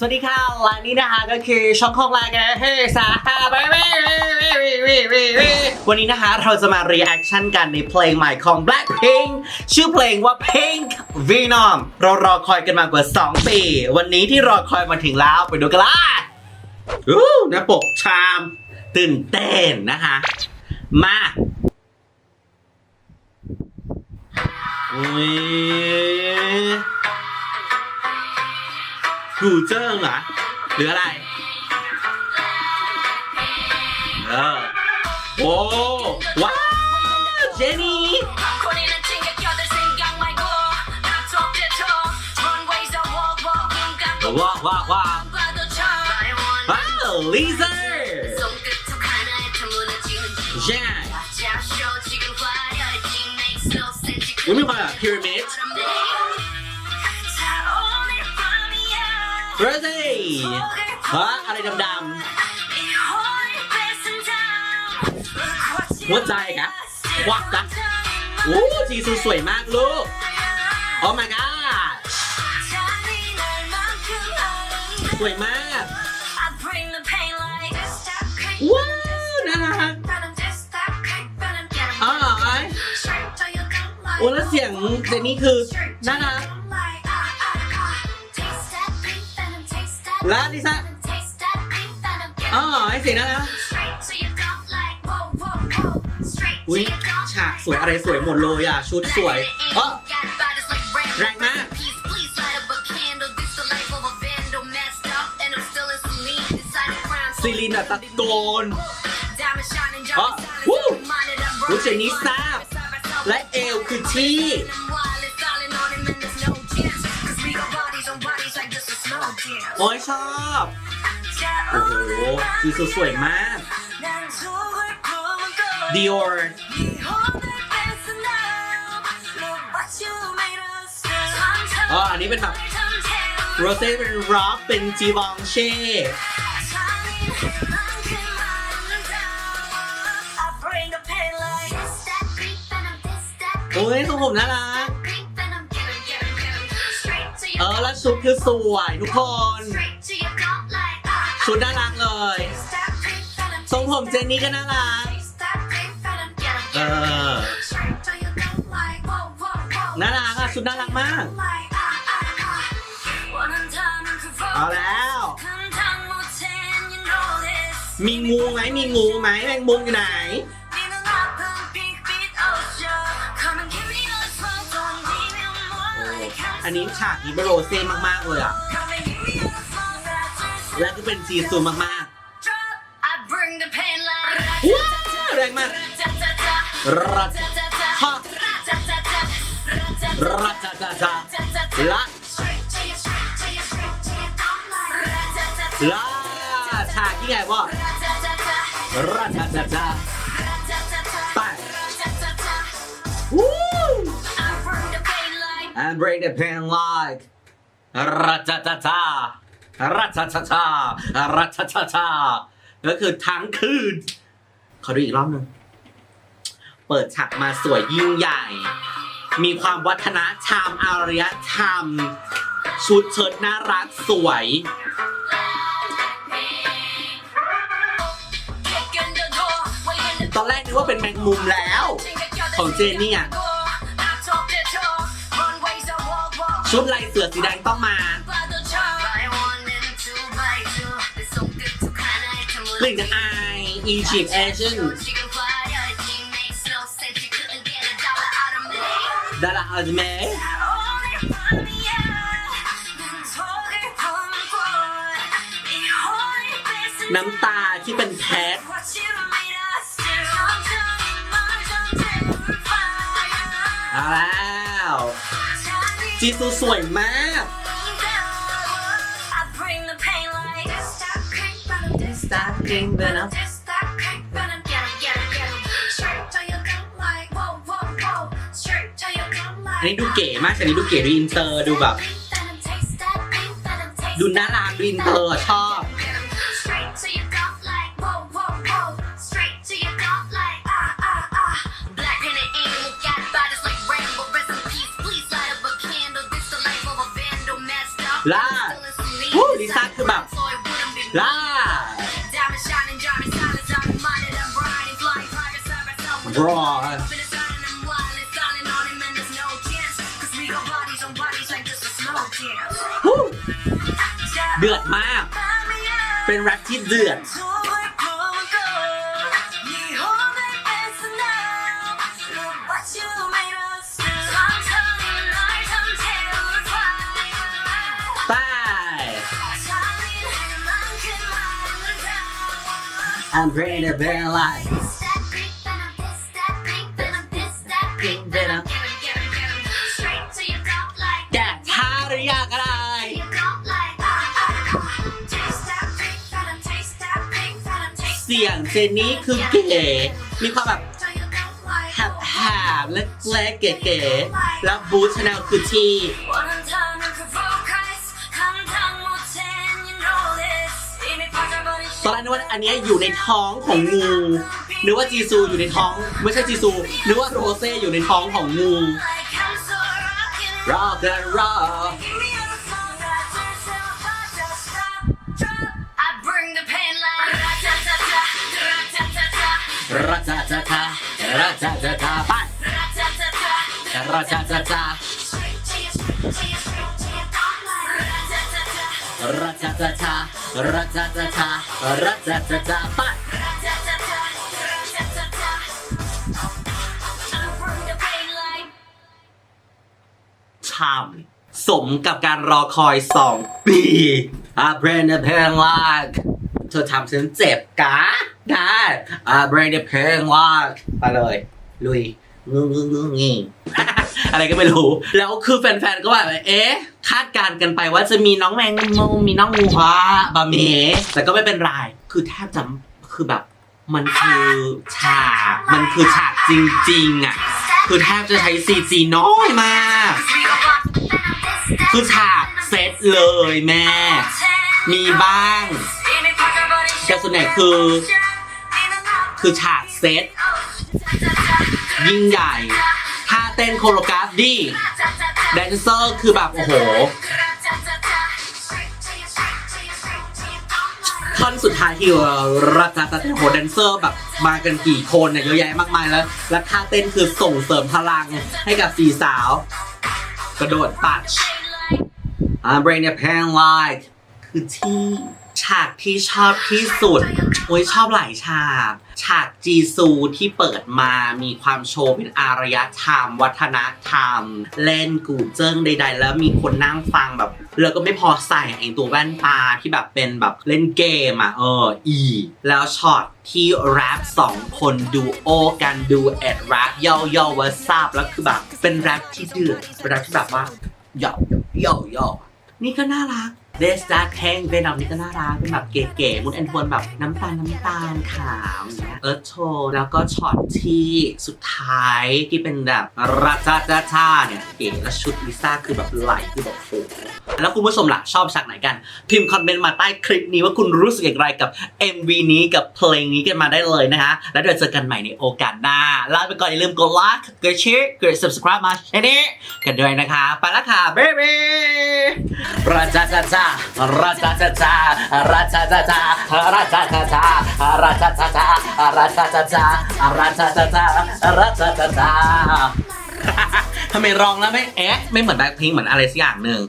สวัสดีค่ะและนี่นะคะก็คือช่องของรายการเฮ้สาฮาบวันนี้นะคะเราจะมา reaction กันในเพลงใหม่ของ Blackpink ชื่อเพลงว่า Pink Venom เรารอคอยกันมากว่า 2 ปี วันนี้ที่รอคอยมาถึงแล้วไปดูกันละอู้หน้าปกชามตื่นเต้นนะคะ มาอุ้ย กูเจิ้งเหรอหรืออะไร เออ โอ้ว้าวเจนี่ ว้าวว้าวว้าวว้าวลิซ่าใช่ยังไม่มาพีระมิด เรซี่ฮะอะไรดำๆหัวใจครับควักจ้ะโอ้จีซูสวยมากลูก โอ้ my god สวยมาก ว้าว น่ารักอ๋อโอ้แล้วเสียงเจนี่คือ น่ารัก และลิซ่าอ๋อไอ้เสียงน่ารักอุ้ยฉากสวยอะไรสวยหมดเลยอะ ชุดสวยเออแรงมากซีรีนอะตะโกนอ๋อวู้รู้สึกนี้ทราบและเอวคือที่ โอ้ยชอบ โอ้โหจีซูสวยมาก Dior อ๋ออันนี้เป็นแบบโรเซ่เป็นร็อกเป็นจีวองเช่โอ้ยทรงผมน่ารัก เออแล้วชุดคือสวยทุกคน ชุดน่ารักเลยทรงผมเจนนี่ก็น่ารัก เออ น่ารักอะชุดน่ารักมาก เอาแล้ว มีงูไหมมีงูไหมแมงมุมอยู่ไหน อันนี้ฉากนี้เป็นโรเซ่มากๆเลยอะ และก็เป็นจีซูมากๆว้าวแรงมากรัดฮะรัดจ้าจ้าจ้าละละฉากที่ไงวะรัดจ้าจ้าจ้า and break the pen like รัดจ้าจ้าจ้ารัดจ้าจ้าจ้าราจ้าจ้าก็คือทั้งคืน ขอดูอีกรอบหนึ่ง เปิดฉากมาสวยยิ่งใหญ่ มีความวัฒนธรรมอารยธรรม ชุดเชิ้ตน่ารักสวย ตอนแรกนึกว่าเป็นแมงมุมแล้ว ของเจนนี่อะ ชุดลายเสือสีแดงต้องมา กลิ่นอายอียิปต์เอเชียนดาราอัลเมย์ จีซูสวยมาก Stop being venom อันนี้ดูเก๋มากอันนี้ดูเก๋ดูอินเตอร์ดูแบบ ดูน่ารักดูอินเตอร์อะชอบ slow dance. เดือดมาก เป็นแรปที่เดือดไป I'm ready to be สียงเจนนี่คือเก๋มีความแบบแหบๆเล็กๆเก๋ๆแล้วบูธชาแนลคือที่ตอนแรกนึกว่าอันนี้อยู่ในท้องของงูนึกว่าจีซูอยู่ในท้อง ไม่ใช่จีซูนึกว่าโรเซ่อยู่ในท้องของงูรอกันรอาชาชาชาราชาชาชาไป ra-ta-ta-ta. ราชาชาชาราชาชาชาราชาชาชาราชาชาชาไปชามสมกับการรอคอยสองปีอาเบรนเพลงลากเธอทำฉันเจ็บกะได้อาเบรนเพลงลาไปเลยลุยงึงงึงงึงงิงอะไรก็ไม่รู้ แล้วคือแฟนๆ ก็แบบเอ๊ะ คาดการณ์กันไปว่าจะมีน้องแมงมุมมีน้องงูฟ้าบะเมแต่ก็ไม่เป็นไร คือแทบจะคือแบบมันคือฉาก มันคือฉากจริงๆอะ คือแทบจะใช้ CG น้อยมาก คือฉากเซตเลยแม่ มีบ้าง แต่ส่วนใหญ่คือ คือฉากเซตยิ่งใหญ่ท่าเต้นโคโรกราฟดีแดนเซอร์คือแบบ โอ้โหท่อนสุดท้ายที่รัตตะโหแดนเซอร์แบบมากันกี่คนเนี่ยเยอะแยะมากมายแล้ว และท่าเต้นคือส่งเสริมพลังให้กับสี่สาว กระโดดตัด I'm bringing the pen light คือที่ ฉากที่ชอบที่สุดโอ้ยชอบหลายฉาก ฉากจีซูที่เปิดมามีความโชว์เป็นอารยธรรม วัฒนธรรม เล่นกูเจิ้งใด ๆ แล้วมีคนนั่งฟังแบบ แล้วก็ไม่พอใส่ไอ้ตัวแว่นตาที่แบบเป็นแบบเล่นเกมอะเอออี แล้วช็อตที่แรปสองคนดูโอกันดูเอ็ดแรปย่อย่อวัซาบแล้วคือแบบเป็นแรปที่เดือดเป็นแรปที่แบบว่าย่อย่อย่อนี่ก็น่ารัก เดสตาแทงเวนอมนี่ก็น่ารักเป็นแบบเก๋ๆมุนแอนทวนแบบน้ำตาลน้ำตาลขาวเอิร์ธโชแล้วก็ช็อตที่สุดท้ายที่เป็นแบบราชาชาชาเนี่ยเก๋แล้วชุดลิซ่าคือแบบไหลคือแบบโอ้โหแล้วคุณผู้ชมล่ะชอบฉากไหนกัน พิมพ์คอมเมนต์มาใต้คลิปนี้ว่าคุณรู้สึกอย่างไรกับ MV นี้กับเพลงนี้กันมาได้เลยนะคะ แล้วเดี๋ยวเจอกันใหม่ในโอกาสหน้าลาไปก่อนอย่าลืมกดไลค์กดแชร์กด subscribe มาแค่นี้กันด้วยนะคะ ไปละค่ะเบ๊เบ๊ราชาชาชาราชาชาชาราชาชาชาราชาชาชาราชาชาชาราชาชาชาราชาชาชาราชาชาชาทำไมร้องแล้วไม่แอ๊ะไม่เหมือนแบ็คพิงเหมือนอะไรสักอย่างหนึ่ง